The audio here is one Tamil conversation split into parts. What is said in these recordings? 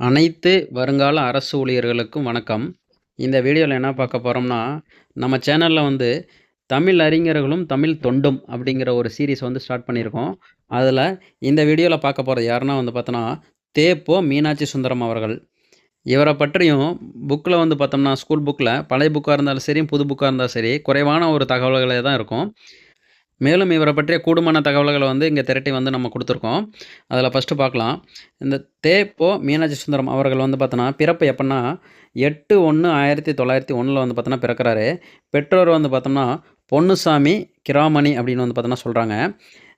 அனைத்து வருங்கால அரசு ஊழியர்களுக்கும் வணக்கம். இந்த வீடியோவில் என்ன பார்க்க போகிறோம்னா நம்ம சேனலில் வந்து தமிழ் அறிஞர்களும், தமிழ் தொண்டும் அப்படிங்கிற ஒரு சீரீஸ் வந்து ஸ்டார்ட் பண்ணியிருக்கோம். அதில் இந்த வீடியோவில் பார்க்க போகிற யாருன்னா வந்து பார்த்தோன்னா, தேப்போ மீனாட்சி சுந்தரம் அவர்கள். இவரை பற்றியும் புக்கில் வந்து பார்த்தோம்னா, ஸ்கூல் புக்கில் பழைய புக்காக இருந்தாலும் சரி, புது புக்காக இருந்தாலும் சரி, குறைவான ஒரு தகவல்களே தான் இருக்கும். மேலும் இவரை பற்றிய கூடுமான தகவல்களை வந்து இங்கே திரட்டி வந்து நம்ம கொடுத்துருக்கோம் அதில் ஃபஸ்ட்டு பார்க்கலாம். இந்த தேப்போ மீனாட்சி சுந்தரம் அவர்கள் வந்து பார்த்தோன்னா, பிறப்பு எப்படின்னா எட்டு ஒன்று ஆயிரத்தி தொள்ளாயிரத்தி ஒன்றில் வந்து பார்த்தோன்னா பிறக்குறாரு. பெற்றோர் வந்து பார்த்தோம்னா, பொன்னுசாமி, கிராமணி அப்படின்னு வந்து பார்த்தோன்னா சொல்கிறாங்க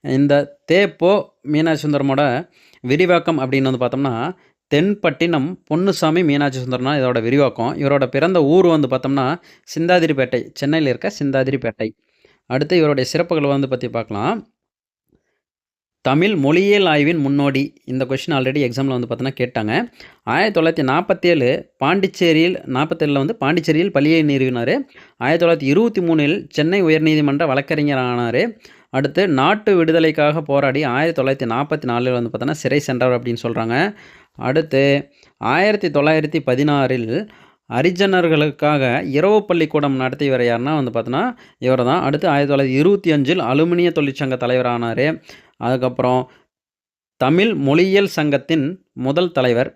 இந்த தேப்போ மீனாட்சி சுந்தரமோட விரிவாக்கம் அப்படின்னு வந்து பார்த்தோம்னா, தென்பட்டினம் பொன்னுசாமி மீனாட்சி சுந்தரம்னா இதோட விரிவாக்கம். இவரோட பிறந்த ஊர் வந்து பார்த்தோம்னா, சிந்தாதிரிப்பேட்டை. சென்னையில் இருக்க சிந்தாதிரிப்பேட்டை. அடுத்து இவருடைய சிறப்புகள் வந்து பற்றி பார்க்கலாம். தமிழ் மொழியியல் ஆய்வின் முன்னோடி. இந்த கொஸ்டின் ஆல்ரெடி எக்ஸாமில் வந்து பார்த்தோன்னா கேட்டாங்க. 1947 பாண்டிச்சேரியில் 47ல வந்து பாண்டிச்சேரியில் பள்ளியை நிறுவினார் ஆயிரத்தி தொள்ளாயிரத்தி இருபத்தி மூணில் சென்னை உயர்நீதிமன்ற வழக்கறிஞர் ஆனார் அடுத்து நாட்டு விடுதலைக்காக போராடி 1944ல் வந்து பார்த்தோன்னா சிறை சென்றார் அப்படின்னு சொல்கிறாங்க அடுத்து 1916ல் அரிஜனர்களுக்காக இரவு பள்ளிக்கூடம் நடத்தியவர் யாருன்னா வந்து பார்த்தோன்னா, இவர் தான். அடுத்து 1925ல் அலுமினிய தொழிற்சங்க தலைவரானார் அதுக்கப்புறம் தமிழ் மொழியியல் சங்கத்தின் முதல் தலைவர்.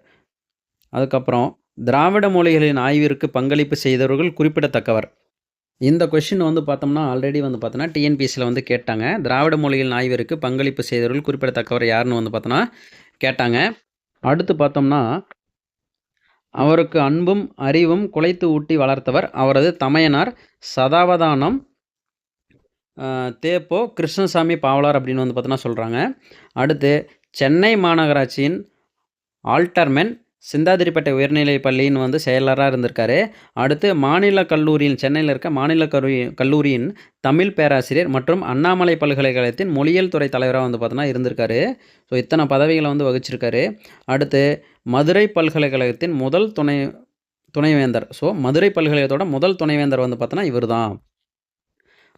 அதுக்கப்புறம் திராவிட மொழிகளின் ஆய்விற்கு பங்களிப்பு செய்தவர்கள் குறிப்பிடத்தக்கவர். இந்த கொஸ்டின் வந்து பார்த்தோம்னா, ஆல்ரெடி வந்து பார்த்தோன்னா டிஎன்பிஎஸ்சியில் வந்து கேட்டாங்க. திராவிட மொழிகளின் ஆய்விற்கு பங்களிப்பு செய்தவர்கள் குறிப்பிடத்தக்கவர் யாருன்னு வந்து பார்த்தோன்னா கேட்டாங்க. அடுத்து பார்த்தோம்னா, அவருக்கு அன்பும், அறிவும் குலைத்து ஊட்டி வளர்த்தவர் அவரது தமையனார் சதாவதானம் தேப்போ கிருஷ்ணசாமி பாவலர் அப்படின்னு வந்து பார்த்தோன்னா சொல்கிறாங்க அடுத்து சென்னை மாநகராட்சியின் ஆல்டர்மென், சிந்தாதிரிப்பேட்டை உயர்நிலைப் பள்ளியின் வந்து செயலராக இருந்திருக்காரு. அடுத்து மாநில கல்லூரியின் சென்னையில் இருக்க மாநில கல்லூரி கல்லூரியின் தமிழ் பேராசிரியர் மற்றும் அண்ணாமலை பல்கலைக்கழகத்தின் மொழியியல் துறை தலைவராக வந்து பார்த்தோன்னா இருந்திருக்காரு. ஸோ இத்தனை பதவிகளை வந்து வகிச்சிருக்காரு. அடுத்து மதுரை பல்கலைக்கழகத்தின் முதல் துணை துணைவேந்தர். ஸோ மதுரை பல்கலைக்கழகத்தோட முதல் துணைவேந்தர் வந்து பார்த்தோன்னா இவர் தான்.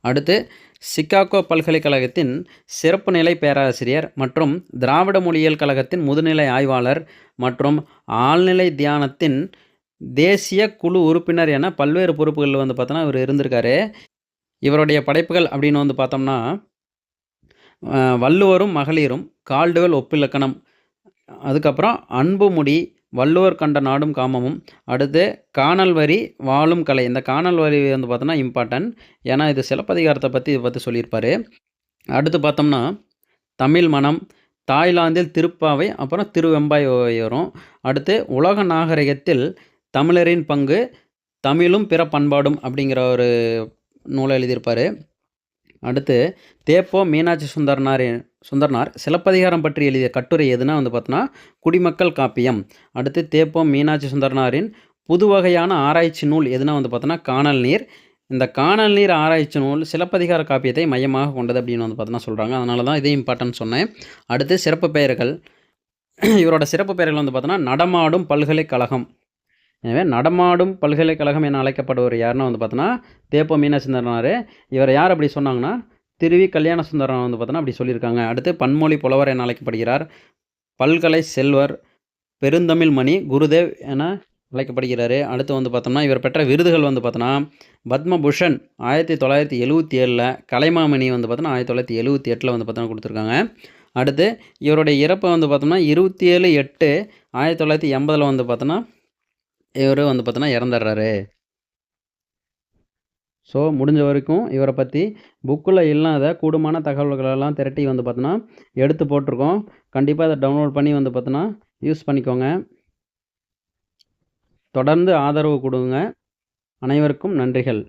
அடுத்து சிக்காகோ பல்கலைக்கழகத்தின் சிறப்பு நிலை பேராசிரியர் மற்றும் திராவிட மொழியியல் கழகத்தின் முதுநிலை ஆய்வாளர் மற்றும் ஆழ்நிலை தியானத்தின் தேசிய குழு உறுப்பினர் என பல்வேறு பொறுப்புகளில் வந்து பார்த்தோன்னா இவர் இருந்திருக்காரு. இவருடைய படைப்புகள் அப்படின்னு வந்து பார்த்தோம்னா, வள்ளுவரும் மகளிரும், கால்டுவெல் ஒப்பிலக்கணம், அதுக்கப்புறம் அன்புமுடி, வள்ளுவர் கண்ட நாடும் காமமும், அடுத்து கானல் வரி வாழும் கலை. இந்த காணல் வரி வந்து பார்த்தோன்னா இம்பார்ட்டன்ட். ஏன்னா இது சிலப்பதிகாரத்தை பற்றி இதை பற்றி சொல்லியிருப்பாரு. அடுத்து பார்த்தோம்னா, தமிழ் மணம், தாய்லாந்தில் திருப்பாவை, அப்புறம் திருவெம்பாய் வரும். அடுத்து உலக நாகரிகத்தில் தமிழரின் பங்கு, தமிழும் பிற பண்பாடும் அப்படிங்கிற ஒரு நூலை எழுதியிருப்பார் அடுத்து தேப்போ மீனாட்சி சுந்தரனாரின் சுந்தரனார் சிலப்பதிகாரம் பற்றி எழுதிய கட்டுரை எதுனா வந்து பார்த்தோன்னா, குடிமக்கள் காப்பியம். அடுத்து தேப்போ மீனாட்சி சுந்தரனாரின் புது வகையான ஆராய்ச்சி நூல் எதுனா வந்து பார்த்தோன்னா, காணல் நீர். இந்த காணல் நீர் ஆராய்ச்சி நூல் சிலப்பதிகார காப்பியத்தை மையமாக கொண்டது அப்படின்னு வந்து பார்த்தோன்னா சொல்கிறாங்க அதனால தான் இதே இம்பார்ட்டன்ட் சொன்னேன். அடுத்து சிறப்பு பெயர்கள். இவரோட சிறப்பு பெயர்கள் வந்து பார்த்தோன்னா, நடமாடும் பல்கலைக்கழகம். எனவே நடமாடும் பல்கலைக்கழகம் என அழைக்கப்படுவர் யாருன்னா வந்து பார்த்தோன்னா, தேப்ப மீனசுந்தரனார் இவர் யார் அப்படி சொன்னாங்கன்னா, திருவி கல்யாண சுந்தரம் வந்து பார்த்தோன்னா அப்படி சொல்லியிருக்காங்க. அடுத்து பன்மொழி புலவர் என அழைக்கப்படுகிறார். பல்கலை செல்வர், பெருந்தமிழ் மணி, குருதேவ் என அழைக்கப்படுகிறார் அடுத்து வந்து பார்த்தோம்னா, இவர் பெற்ற விருதுகள் வந்து பார்த்தோன்னா, பத்மபூஷன் 1977ல, கலைமாமணி வந்து பார்த்தோன்னா 1978ல வந்து பார்த்தோன்னா கொடுத்துருக்காங்க அடுத்து இவருடைய இறப்பை வந்து பார்த்தோம்னா, 27/8/1980ல வந்து பார்த்தோன்னா, இவரு வந்து பார்த்தோன்னா இறந்துடுறாரு ஸோ முடிஞ்ச வரைக்கும் இவரை பற்றி புக்கில் இல்லாத கூடுமான தகவல்களெல்லாம் திரட்டி வந்து பார்த்தோன்னா, எடுத்து போட்டிருக்கோம். கண்டிப்பாக அதை டவுன்லோட் பண்ணி வந்து பார்த்தோன்னா, யூஸ் பண்ணிக்கோங்க. தொடர்ந்து ஆதரவு கொடுங்க அனைவருக்கும் நன்றிகள்.